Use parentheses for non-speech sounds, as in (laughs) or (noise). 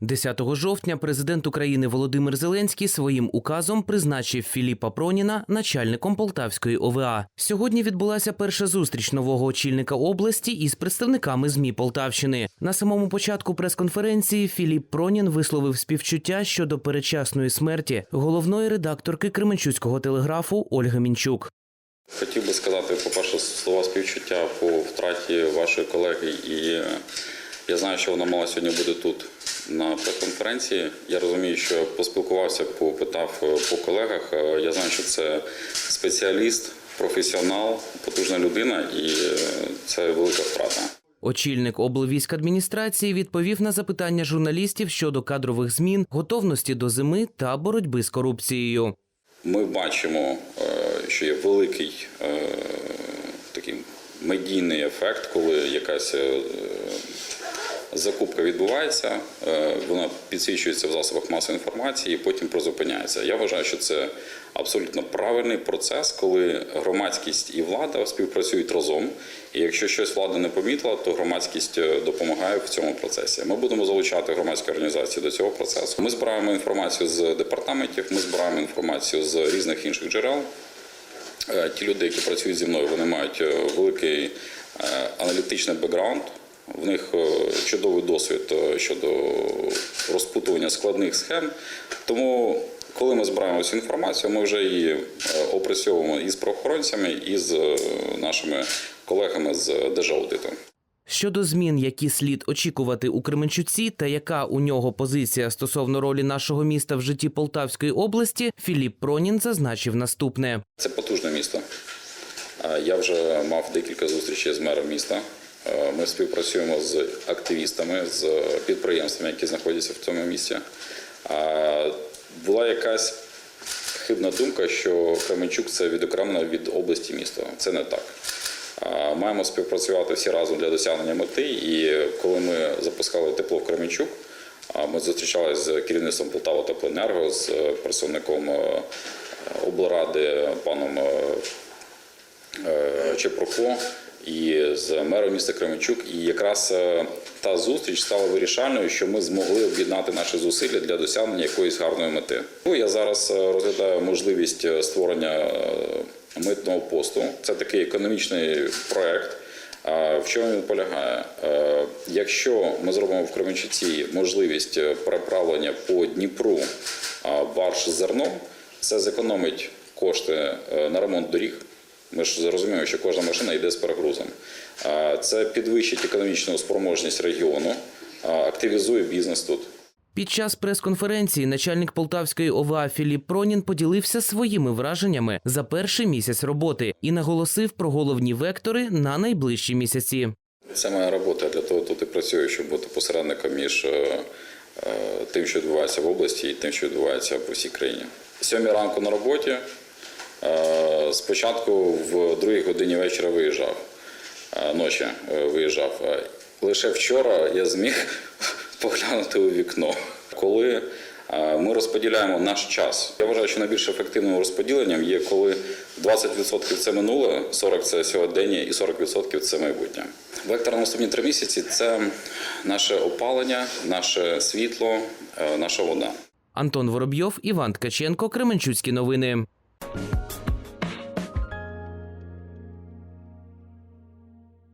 10 жовтня президент України Володимир Зеленський своїм указом призначив Філіпа Проніна начальником Полтавської ОВА. Сьогодні відбулася перша зустріч нового очільника області із представниками ЗМІ Полтавщини. На самому початку прес-конференції Філіп Пронін висловив співчуття щодо передчасної смерті головної редакторки Кременчуцького телеграфу Ольги Мінчук. Хотів би сказати, по-перше, слова співчуття по втраті вашої колеги, і я знаю, що вона мала сьогодні бути тут на прес-конференції. Я розумію, що поспілкувався, попитав е, по колегах. Е, Я знаю, що це спеціаліст, професіонал, потужна людина, і е, це велика втрата. Очільник облвійськадміністрації відповів на запитання журналістів щодо кадрових змін, готовності до зими та боротьби з корупцією. Ми бачимо, що є великий такий медійний ефект, коли якась закупка відбувається, е, вона підсвічується в засобах масової інформації і потім призупиняється. Я вважаю, що це абсолютно правильний процес, коли громадськість і влада співпрацюють разом. І якщо щось влада не помітила, то громадськість е, допомагає в цьому процесі. Ми будемо залучати громадські організації до цього процесу. Ми збираємо інформацію з департаментів, ми збираємо інформацію з різних інших джерел. Е, Ті люди, які працюють зі мною, вони мають великий аналітичний бекграунд. В них е, чудовий досвід е, щодо розпутування складних схем. Тому, коли ми збираємо цю інформацію, ми вже її е, опрацьовуємо і з правоохоронцями, і з нашими колегами з Держаудиту. Щодо змін, які слід очікувати у Кременчуці, та яка у нього позиція стосовно ролі нашого міста в житті Полтавської області, Філіп Пронін зазначив наступне. Це потужне місто. Я вже мав декілька зустрічей з мером міста. Е, Ми співпрацюємо з активістами, з підприємствами, які знаходяться в цьому місті. Е, Була якась хибна думка, що Кременчук це відокремлено від області міста. Це не так. Маємо співпрацювати всі разом для досягнення мети. І коли ми запускали тепло в Кременчук, Ми зустрічалися з керівництвом Полтава Теплоенерго, з представником е, облради паном е, Чепруко і з мером міста Кременчук. І якраз е, та зустріч стала вирішальною, що ми змогли об'єднати наші зусилля для досягнення якоїсь гарної мети. Ну, Я зараз е, розглядаю можливість е, створення митного посту. Це такий економічний проект. А В чому він полягає? Якщо ми зробимо в Кременчуці можливість переправлення по Дніпру барж з зерном, це зекономить кошти на ремонт доріг. Ми ж зрозуміємо, що кожна машина йде з перегрузом. Це підвищить економічну спроможність регіону, активізує бізнес тут. Під час прес-конференції начальник Полтавської ОВА Філіп Пронін поділився своїми враженнями за перший місяць роботи і наголосив про головні вектори на найближчі місяці. Це моя робота для того тут і працюю, щоб бути посередником між е, е, тим, що відбувається в області, і тим, що відбувається по всій країні. Сьомій ранку на роботі. Е, Спочатку в другій годині вечора виїжджав, е, ночі е, виїжджав. Лише вчора я зміг (laughs) поглянути у вікно. Коли ми розподіляємо наш час, я вважаю, що найбільш ефективним розподіленням є, коли 20% це минуле, 40% це сьогодення і 40% це майбутнє. Вектор на наступні три місяці це наше опалення, наше світло, наша вода. Антон Воробйов, Іван Ткаченко, Кременчуцькі новини.